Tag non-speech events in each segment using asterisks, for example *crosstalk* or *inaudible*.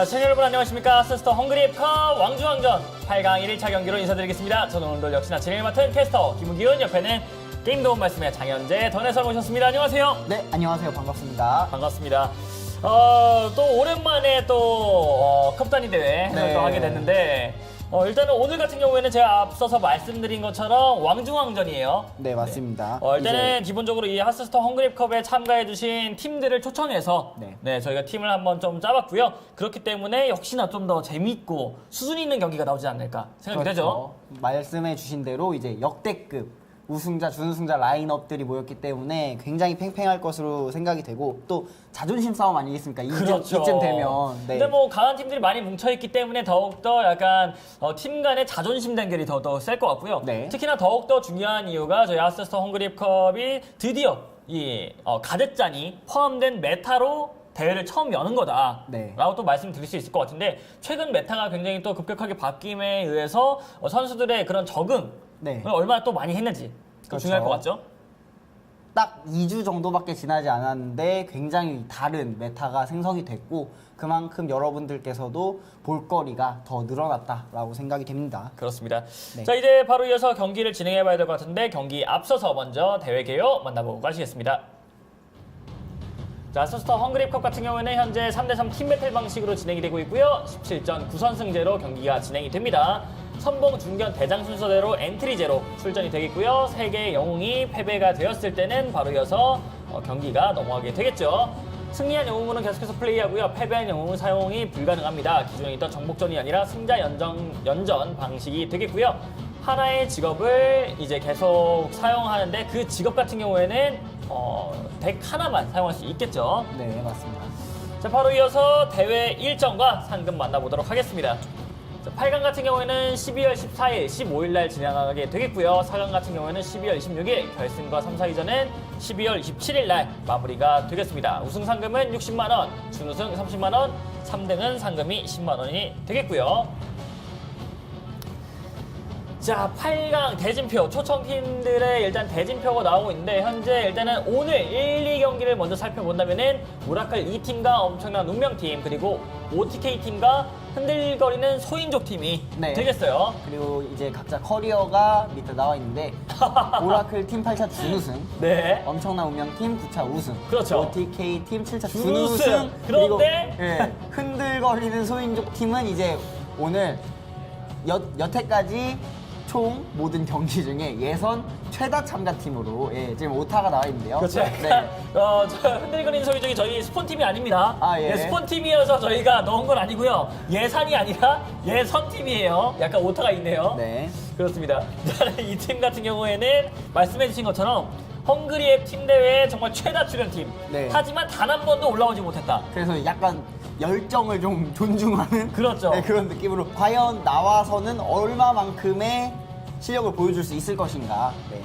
자, 시청자 여러분 안녕하십니까. 스스터 헝그리앳컵 왕중왕전 8강 1일차 경기로 인사드리겠습니다. 저는 오늘도 역시나 진행을 맡은 캐스터 김우기훈 옆에는 게임 도움 말씀의 장현재 전해서 모셨습니다. 안녕하세요. 네, 안녕하세요. 반갑습니다. 반갑습니다. 어, 또 오랜만에 또 어, 컵단위 대회 네. 또 하게 됐는데 어, 일단은 오늘 같은 경우에는 제가 앞서서 말씀드린 것처럼 왕중왕전이에요. 네, 맞습니다. 어, 일단은 기본적으로 이 하스스터 헝그립컵에 참가해주신 팀들을 초청해서 네. 네. 저희가 팀을 한번 좀 짜봤고요. 그렇기 때문에 역시나 좀 더 재밌고 수준 있는 경기가 나오지 않을까 생각이 되죠. 그렇죠. 말씀해 주신 대로 이제 역대급 우승자, 준우승자 라인업들이 모였기 때문에 굉장히 팽팽할 것으로 생각이 되고 또 자존심 싸움 아니겠습니까? 이쯤, 이쯤 되면. 네. 근데 뭐 강한 팀들이 많이 뭉쳐있기 때문에 더욱더 약간 어, 팀 간의 자존심 단결이 더더 셀 것 같고요. 네. 특히나 더욱더 중요한 이유가 저희 하스스터 헝그립컵이 드디어 이 어, 가젯잔이 포함된 메타로 대회를 처음 여는 거다. 네. 라고 또 말씀드릴 수 있을 것 같은데 최근 메타가 굉장히 또 급격하게 바뀜에 의해서 어, 선수들의 그런 적응 을 네. 얼마나 또 많이 했는지 또 그렇죠. 중요할 것 같죠? 딱 2주 정도밖에 지나지 않았는데 굉장히 다른 메타가 생성이 됐고 그만큼 여러분들께서도 볼거리가 더 늘어났다라고 생각이 됩니다. 그렇습니다. 네. 자 이제 바로 이어서 경기를 진행해 봐야 될 것 같은데 경기 앞서서 먼저 대회 개요 만나보고 가시겠습니다. 자, 서스터 헝그립컵 같은 경우에는 현재 3대3 팀 배틀 방식으로 진행이 되고 있고요. 17전 9선승제로 경기가 진행이 됩니다. 선봉, 중견, 대장 순서대로 엔트리 제로 출전이 되겠고요. 세 개의 영웅이 패배가 되었을 때는 바로 이어서 어, 경기가 넘어가게 되겠죠. 승리한 영웅은 계속해서 플레이하고요. 패배한 영웅은 사용이 불가능합니다. 기존에 있던 정복전이 아니라 승자 연정, 연전 방식이 되겠고요. 하나의 직업을 이제 계속 사용하는데 그 직업 같은 경우에는 어, 덱 하나만 사용할 수 있겠죠. 네, 맞습니다. 자, 바로 이어서 대회 일정과 상금 만나보도록 하겠습니다. 자, 8강 같은 경우에는 12월 14일, 15일 날 진행하게 되겠고요. 4강 같은 경우에는 12월 26일, 결승과 3, 4위전은 12월 27일 날 마무리가 되겠습니다. 우승 상금은 60만 원, 준우승 30만 원, 3등은 상금이 10만 원이 되겠고요. 자, 8강 대진표 초청 팀들의 일단 대진표가 나오고 있는데 현재 일단은 오늘 1, 2경기를 먼저 살펴본다면은 오라클 2팀과 엄청난 운명팀 그리고 OTK 팀과 흔들거리는 소인족 팀이 네. 되겠어요. 그리고 이제 각자 커리어가 밑에 나와 있는데 *laughs* 오라클 팀 8차 준우승 네. 엄청난 운명팀 9차 우승 그렇죠. OTK 팀 7차 준우승. 준우승 그리고 그런데 예, 흔들거리는 소인족 팀은 이제 오늘 여, 여태까지 총 모든 경기 중에 예선 최다 참가팀으로 예, 지금 오타가 나와 있는데요 그렇죠. 네. 어, 저 흔들거리는 소인족이 저희 스폰팀이 아닙니다. 아, 예. 네, 스폰팀이어서 저희가 넣은 건 아니고요. 예산이 아니라 예선팀이에요. 약간 오타가 있네요. 네. 그렇습니다. *laughs* 이 팀 같은 경우에는 말씀해주신 것처럼 헝그리의 팀 대회에 정말 최다 출연팀. 네. 하지만 단 한 번도 올라오지 못했다. 그래서 약간 열정을 좀 존중하는 그렇죠. 네, 그런 느낌으로 과연 나와서는 얼마만큼의 실력을 보여줄 수 있을 것인가 네.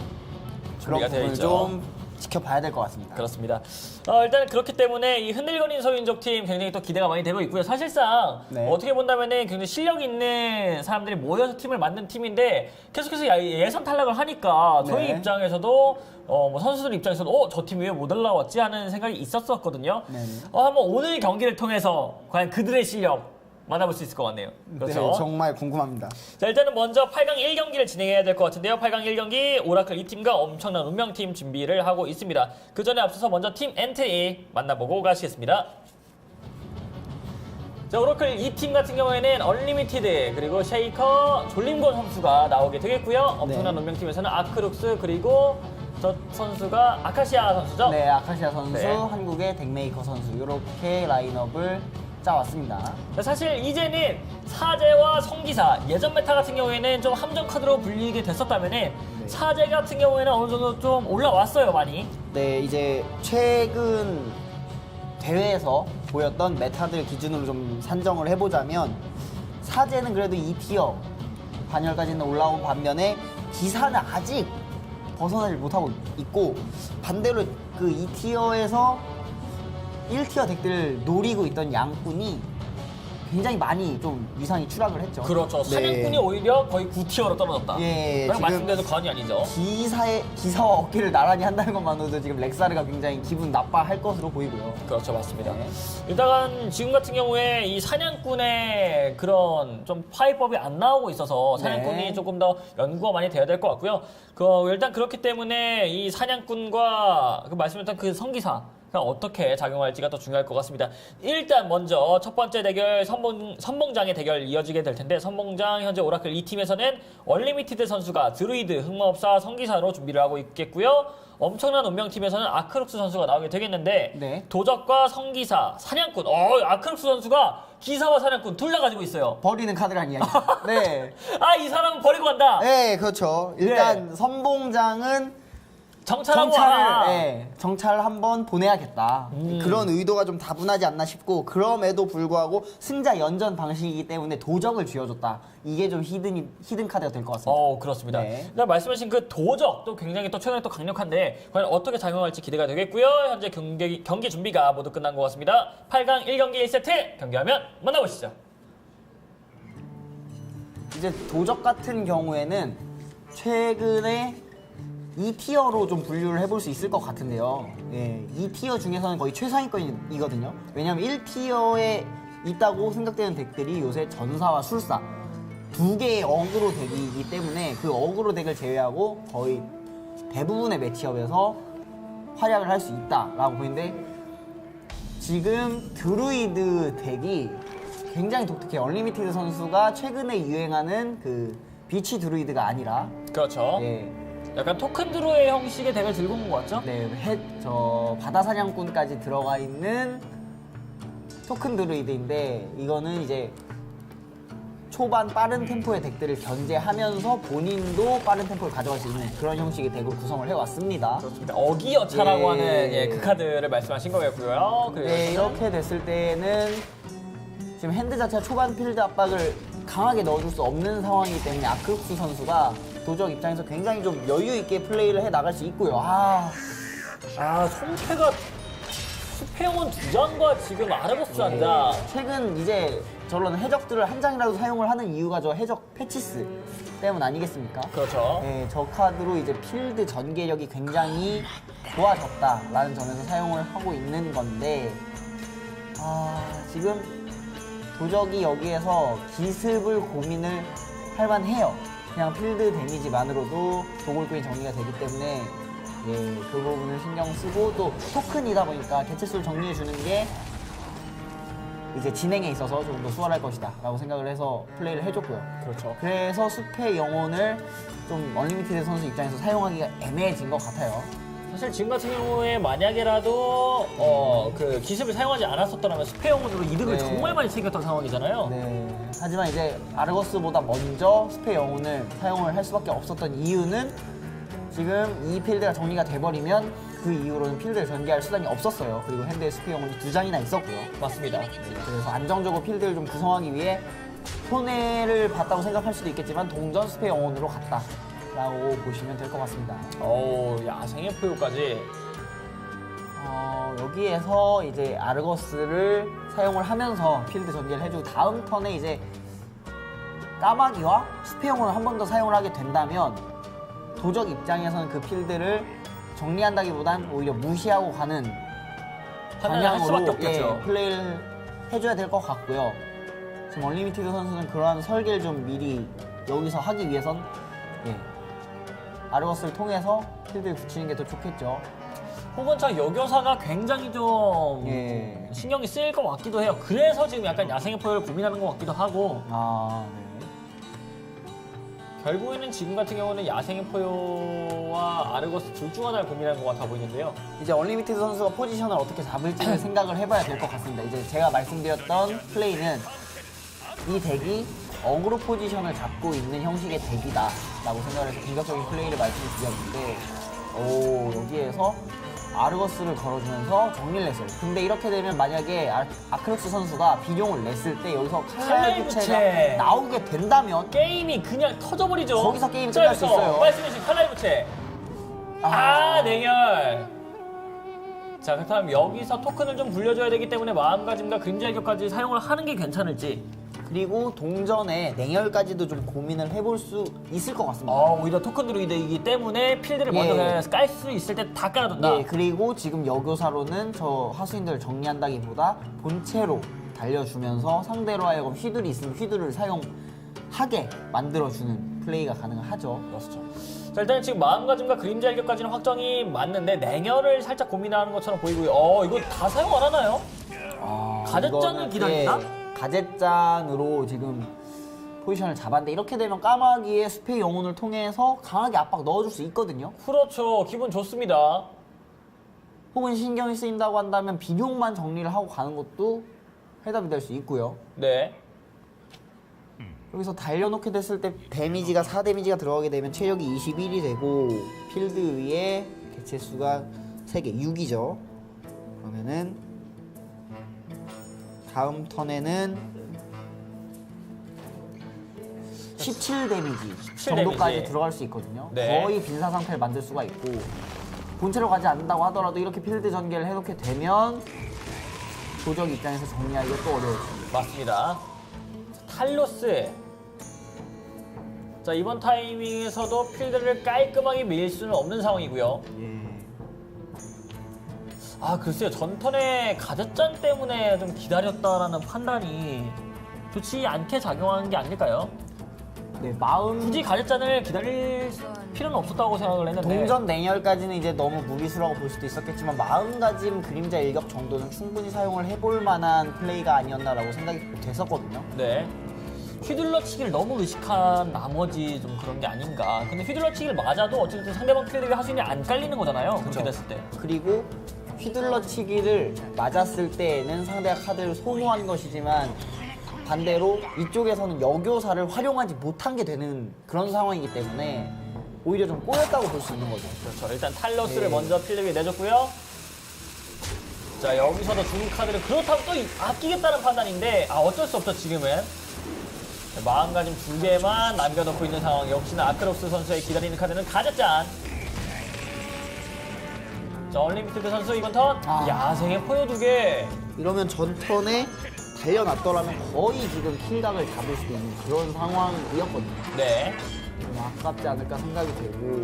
그런 준비가 되어 부분을 있죠. 좀 지켜봐야 될 것 같습니다. 그렇습니다. 어, 일단 그렇기 때문에 이 흔들거리는 소인족 팀 굉장히 또 기대가 많이 되고 있고요. 사실상 네. 어떻게 본다면은 굉장히 실력 있는 사람들이 모여서 팀을 만든 팀인데 계속해서 야- 예선 탈락을 하니까 저희 네. 입장에서도 어, 뭐 선수들 입장에서도 어, 저 팀 왜 못 올라왔지 하는 생각이 있었었거든요. 네네. 어, 한번 오늘 경기를 통해서 과연 그들의 실력 만나볼 수 있을 것 같네요. 그렇죠. 네, 정말 궁금합니다. 자, 일단은 먼저 8강 1경기를 진행해야 될 것 같은데요. 8강 1경기 오라클 2팀과 엄청난 운명팀 준비를 하고 있습니다. 그 전에 앞서서 먼저 팀 엔트리 만나보고 가시겠습니다. 자, 오라클 2팀 같은 경우에는 얼리미티드 그리고 쉐이커 졸림곤 선수가 나오게 되겠고요. 엄청난 네. 운명팀에서는 아크룩스 그리고 저 선수가 아카시아 선수죠. 네, 아카시아 선수, 네. 한국의 덱메이커 선수 이렇게 라인업을 짜왔습니다. 사실 이제는 사제와 성기사 예전 메타 같은 경우에는 좀 함정 카드로 불리게 됐었다면 은 사제 같은 경우에는 어느 정도 좀 올라왔어요 많이 네, 이제 최근 대회에서 보였던 메타들 기준으로 좀 산정을 해보자면 사제는 그래도 2티어 반열까지는 올라온 반면에 기사는 아직 벗어나지 못하고 있고 반대로 그 2티어에서 1티어 덱들을 노리고 있던 양꾼이 굉장히 많이 좀 위상이 추락을 했죠. 그렇죠. 네. 사냥꾼이 오히려 거의 9티어로 떨어졌다. 예, 그냥 지금- 말씀드려도 과언이 아니죠. 기사의 기사와 어깨를 나란히 한다는 것만으로도 지금 렉사르가 굉장히 기분 나빠할 것으로 보이고요. 그렇죠, 맞습니다. 네. 일단 지금 같은 경우에 이 사냥꾼의 그런 좀 파이법이 안 나오고 있어서 사냥꾼이 네. 조금 더 연구가 많이 돼야 될 것 같고요. 그 일단 그렇기 때문에 이 사냥꾼과 그 말씀했던 그 성기사 가 어떻게 작용할지가 더 중요할 것 같습니다. 일단 먼저 첫 번째 대결 선봉, 선봉장의 대결 이어지게 될 텐데 선봉장 현재 오라클 이 팀에서는 얼리미티드 선수가 드루이드, 흑마법사, 성기사로 준비를 하고 있겠고요. 엄청난 운명팀에서는 아크룩스 선수가 나오게 되겠는데 네. 도적과 성기사, 사냥꾼. 어, 아크룩스 선수가 기사와 사냥꾼 둘 다 가지고 있어요. 버리는 카드란 이야기. *laughs* 네. 아, 이 사람은 버리고 간다. 네, 그렇죠. 일단 네. 선봉장은 정찰하고 와라. 정찰을 예, 정찰 한번 보내야겠다. 음. 그런 의도가 좀 다분하지 않나 싶고 그럼에도 불구하고 승자 연전 방식이기 때문에 도적을 쥐어줬다. 이게 좀 히든 히든 카드가 될 것 같습니다. 어, 그렇습니다. 네. 일단 말씀하신 그 도적도 굉장히 또 최근에 또 강력한데 과연 어떻게 작용할지 기대가 되겠고요. 현재 경기, 경기 준비가 모두 끝난 것 같습니다. 8강 1경기 1세트 경기하면 만나보시죠. 이제 도적 같은 경우에는 최근에 2티어로 좀 분류를 해볼 수 있을 것 같은데요. 예, 2티어 중에서는 거의 최상위권이거든요. 왜냐하면 1티어에 있다고 생각되는 덱들이 요새 전사와 술사 두 개의 어그로 덱이기 때문에 그 어그로 덱을 제외하고 거의 대부분의 매치업에서 활약을 할 수 있다라고 보이는데 지금 드루이드 덱이 굉장히 독특해요. 얼리미티드 선수가 최근에 유행하는 그 비치 드루이드가 아니라 그렇죠. 예, 약간 토큰 드로의 형식의 덱을 들고 온 것 같죠? 네, 해, 저 바다 사냥꾼까지 들어가 있는 토큰 드루이드인데 이거는 이제 초반 빠른 템포의 덱들을 견제하면서 본인도 빠른 템포를 가져갈 수 있는 그런 형식의 덱으로 구성을 해왔습니다. 그렇습니다. 어기여차라고 예. 하는 예, 그 카드를 말씀하신 거였고요. 그리고 네, 이렇게 됐을 때는 지금 핸드 자체가 초반 필드 압박을 강하게 넣어줄 수 없는 상황이기 때문에 아크룩스 선수가 도적 입장에서 굉장히 좀 여유 있게 플레이를 해 나갈 수 있고요. 아, 아, 송패가 수패용은 두 장과 지금 아르고스 한 장. 최근 이제 저런 해적들을 한 장이라도 사용을 하는 이유가 저 해적 패치스 때문 아니겠습니까? 그렇죠. 네, 저 카드로 이제 필드 전개력이 굉장히 좋아졌다라는 점에서 사용을 하고 있는 건데, 아, 지금 도적이 여기에서 기습을 고민을 할 만해요. 그냥 필드 데미지만으로도 도골꾼이 정리가 되기 때문에, 예, 그 부분을 신경 쓰고 또 토큰이다 보니까 개체수를 정리해 주는 게 이제 진행에 있어서 조금 더 수월할 것이다 라고 생각을 해서 플레이를 해줬고요. 그렇죠. 그래서 숲의 영혼을 좀 얼리미티드 선수 입장에서 사용하기가 애매해진 것 같아요. 사실 지금 같은 경우에 만약에라도 어, 그 기습을 사용하지 않았었더라면 수패용으로 이득을 네. 정말 많이 챙겼던 상황이잖아요. 네. 하지만 이제 아르거스보다 먼저 숲의 영혼을 사용을 할 수밖에 없었던 이유는 지금 이 필드가 정리가 돼버리면 그 이후로는 필드를 전개할 수단이 없었어요. 그리고 핸드에 숲의 영혼이 두 장이나 있었고요. 맞습니다. 그래서 안정적으로 필드를 좀 구성하기 위해 손해를 봤다고 생각할 수도 있겠지만 동전 숲의 영혼으로 갔다 라고 보시면 될 것 같습니다. 오, 야생의 포효까지. 어, 여기에서 이제 아르거스를 사용을 하면서 필드 전개를 해주고 다음 턴에 이제 까마귀와 스페용을 한 번 더 사용을 하게 된다면 도적 입장에서는 그 필드를 정리한다기보단 오히려 무시하고 가는 판단을 할 수밖에 방향으로 없겠죠. 예, 플레이를 해줘야 될 것 같고요. 지금 얼리미티드 선수는 그러한 설계를 좀 미리 여기서 하기 위해선 예, 아르거스를 통해서 필드를 붙이는 게 더 좋겠죠. 혹은 저 여교사가 굉장히 좀 예. 신경이 쓰일 것 같기도 해요. 그래서 지금 약간 야생의 포효를 고민하는 것 같기도 하고 아, 네. 결국에는 지금 같은 경우는 야생의 포효와 아르고스 둘 중 하나를 고민하는 것 같아 보이는데요. 이제 얼리미티드 선수가 포지션을 어떻게 잡을지를 *clears throat* 생각을 해봐야 될 것 같습니다. 이제 제가 말씀드렸던 플레이는 이 덱이 어그로 포지션을 잡고 있는 형식의 덱이다 라고 생각을 해서 공격적인 플레이를 말씀드렸는데 오 여기에서 아르거스를 걸어주면서 정리를 했어요. 근데 이렇게 되면 만약에 아, 아크록스 선수가 비룡을 냈을 때 여기서 칼날 부채가 부채. 나오게 된다면 게임이 그냥 터져버리죠. 거기서 게임이 자, 끝날 수 여기서 있어요. 말씀해주신 칼날 부채. 아, 냉혈. 자 그렇다면 여기서 토큰을 좀 불려줘야 되기 때문에 마음가짐과 일격까지 사용을 하는 게 괜찮을지 그리고 동전에 냉혈까지도 좀 고민을 해볼 수 있을 것 같습니다. 어, 오히려 토큰 드루이드이기 때문에 필드를 예. 먼저 깔 수 있을 때 다 깔아둔다 예, 그리고 지금 여교사로는 저 하수인들을 정리한다기보다 본체로 달려주면서 상대로 하여금 휘둘이 있으면 휘둘을 사용하게 만들어주는 플레이가 가능하죠. 그렇죠. 자 일단 지금 마음가짐과 그림자 일격까지는 확정이 맞는데 냉혈을 살짝 고민하는 것처럼 보이고요 어 이거 다 사용 안 하나요? 아, 이거는, 기다린다? 예, 가젯잔으로 지금 포지션을 잡았는데 이렇게 되면 까마귀의 숲의 영혼을 통해서 강하게 압박 넣어줄 수 있거든요. 그렇죠 기분 좋습니다 혹은 신경이 쓰인다고 한다면 비룡만 정리를 하고 가는 것도 해답이 될 수 있고요. 네 여기서 달려놓게 됐을 때 데미지가 4 데미지가 들어가게 되면 체력이 21이 되고 필드 위에 개체 수가 3개 6이죠. 그러면은 다음 턴에는 17 데미지 17 정도까지 데미지. 들어갈 수 있거든요. 네. 거의 빈사 상태를 만들 수가 있고 본체로 가지 않는다고 하더라도 이렇게 필드 전개를 해놓게 되면 도적 입장에서 정리하기가 또 어려워집니다. 맞습니다 탈로스 자 이번 타이밍에서도 필드를 깔끔하게 밀 수는 없는 상황이고요 예. 아 글쎄요 전턴에 가젯잔 때문에 좀 기다렸다라는 판단이 좋지 않게 작용하는 게 아닐까요? 네, 마음 굳이 가젯잔을 기다릴 필요는 없었다고 생각을 했는데 동전 냉혈까지는 이제 너무 무리수라고 볼 수도 있었겠지만 마음가짐 그림자 일격 정도는 충분히 사용을 해볼 만한 플레이가 아니었나라고 생각이 됐었거든요. 네. 휘둘러치기를 너무 의식한 나머지 좀 그런 게 아닌가. 근데 휘둘러치기를 맞아도 어쨌든 상대방 필드에 하수인이 안 깔리는 거잖아요. 그렇게 됐을 때. 그리고 휘둘러치기를 맞았을 때에는 상대가 카드를 소모한 것이지만 반대로 이쪽에서는 여교사를 활용하지 못한 게 되는 그런 상황이기 때문에 오히려 좀 꼬였다고 볼 수 있는 거죠. 그렇죠. 일단 탈러스를 네. 먼저 위에 내줬고요. 자 여기서도 죽은 카드를 그렇다고 또 이- 아끼겠다는 판단인데 아 어쩔 수 없죠 지금은. 네, 마음가짐 두 개만 남겨놓고 있는 상황. 역시나 아크록스 선수의 기다리는 카드는 가졌잔. 자 얼리미티드 선수 이번 턴 아. 야생의 포효 두 개. 이러면 전 턴에 달려놨더라면 거의 지금 킬각을 잡을 수도 있는 그런 상황이었거든요. 네. 좀 아깝지 않을까 생각이 되고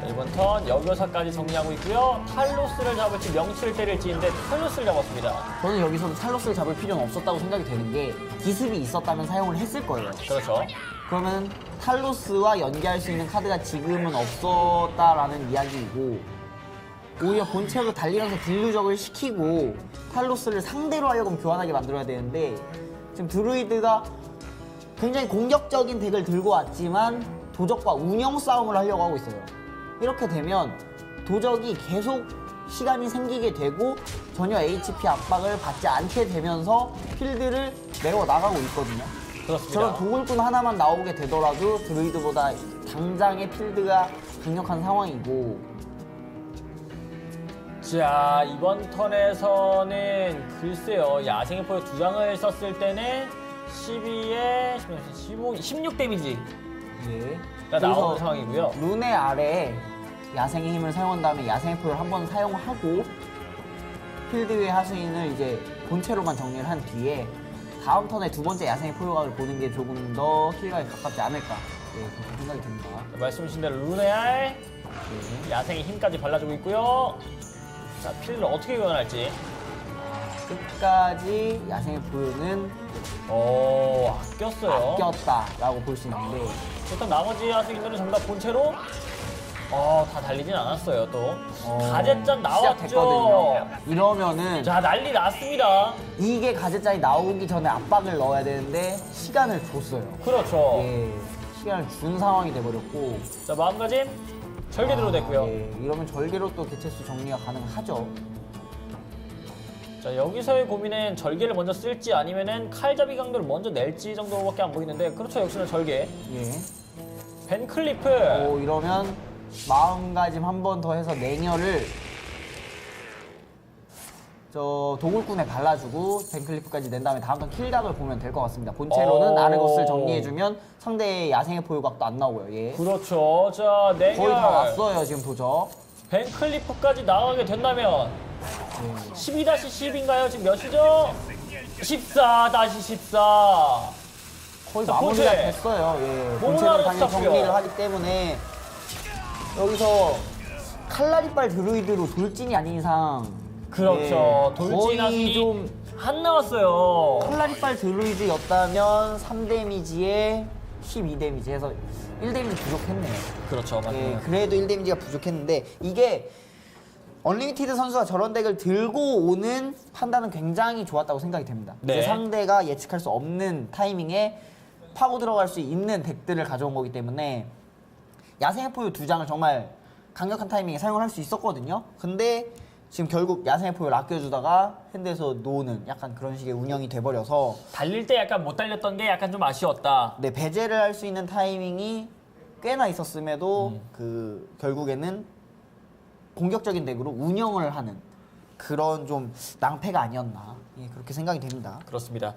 자, 이번 턴 여교사까지 정리하고 있고요. 탈로스를 잡을지 명치를 때릴지인데 탈로스를 잡았습니다. 저는 여기서도 탈로스를 잡을 필요는 없었다고 생각이 되는 게 기습이 있었다면 사용을 했을 거예요. 그렇죠. 그러면 탈로스와 연계할 수 있는 카드가 지금은 없었다라는 이야기이고 오히려 본체로 달리면서 딜루적을 시키고 탈로스를 상대로 하여금 교환하게 만들어야 되는데 지금 드루이드가 굉장히 공격적인 덱을 들고 왔지만 도적과 운영 싸움을 하려고 하고 있어요. 이렇게 되면 도적이 계속 시간이 생기게 되고 전혀 HP 압박을 받지 않게 되면서 필드를 메워 나가고 있거든요. 그렇습니다. 저런 도굴꾼 하나만 나오게 되더라도 드루이드보다 당장의 필드가 강력한 상황이고 자 이번 턴에서는 글쎄요 야생의 포효 두 장을 썼을 때는 12에 15, 16 데미지가 예. 나오는 상황이고요. 룬의 아래 야생의 힘을 사용한 다음에 야생의 포를 한 번 사용하고 필드 위의 하수인을 이제 본체로만 정리를 한 뒤에 다음 턴에 두 번째 야생의 포효각을 보는 게 조금 더 킬각에 가깝지 않을까 예, 그렇게 생각이 듭니다. 말씀하신 대로 루네알 예. 야생의 힘까지 발라주고 있고요. 자 필드를 어떻게 교환할지. 끝까지 야생의 포효는 오 아꼈어요. 아꼈다라고 볼 수 있는데 일단 나머지 하수인들은 전부 다 본체로 어, 다 달리진 않았어요 또. 가젯잔 나왔죠. 시작했거든요. 이러면은 자 난리 났습니다. 이게 가젯잔이 나오기 전에 압박을 넣어야 되는데 시간을 줬어요. 그렇죠. 예, 시간을 준 상황이 돼버렸고 자 마음가짐 절개대로 됐고요. 예, 이러면 절개로 또 개체수 정리가 가능하죠. 자 여기서의 고민은 절개를 먼저 쓸지 아니면은 칼잡이 강도를 먼저 낼지 정도밖에 안 보이는데 그렇죠 역시나 절개. 예. 벤클리프. 오, 이러면 마음가짐 한 번 더 해서 냉혈을 저 도굴꾼에 발라주고 벤클리프까지 낸 다음에 다음 턴 킬각을 보면 될 것 같습니다. 본체로는 오. 아르고스를 정리해주면 상대의 야생의 포효각도 안 나오고요. 예. 그렇죠. 자 냉혈. 거의 다 왔어요 지금 도적. 벤클리프까지 나가게 된다면 12-10인가요? 지금 몇이죠? 14-14. 거의 자, 마무리가 본체. 됐어요. 예. 하나 당연히. 정리를 하기 때문에 여기서 칼라리빨 드루이드로 돌진이 아닌 이상 그렇죠. 예, 돌진 거의 하기 좀안 나왔어요. 칼라리빨 드루이드였다면 3 데미지에 12 데미지 해서 1 데미지 부족했네요. 그렇죠. 예, 맞아요. 그래도 1 데미지가 부족했는데 이게 언리미티드 선수가 저런 덱을 들고 오는 판단은 굉장히 좋았다고 생각이 됩니다. 네. 이제 상대가 예측할 수 없는 타이밍에 파고 들어갈 수 있는 덱들을 가져온 거기 때문에 야생의 포유 두 장을 정말 강력한 타이밍에 사용을 할 수 있었거든요. 근데 지금 결국 야생의 포유를 아껴주다가 핸드에서 노는 약간 그런 식의 운영이 돼버려서 달릴 때 약간 못 달렸던 게 약간 좀 아쉬웠다. 네, 배제를 할 수 있는 타이밍이 꽤나 있었음에도 음. 그 결국에는 공격적인 덱으로 운영을 하는 그런 좀 낭패가 아니었나 예, 그렇게 생각이 됩니다. 그렇습니다.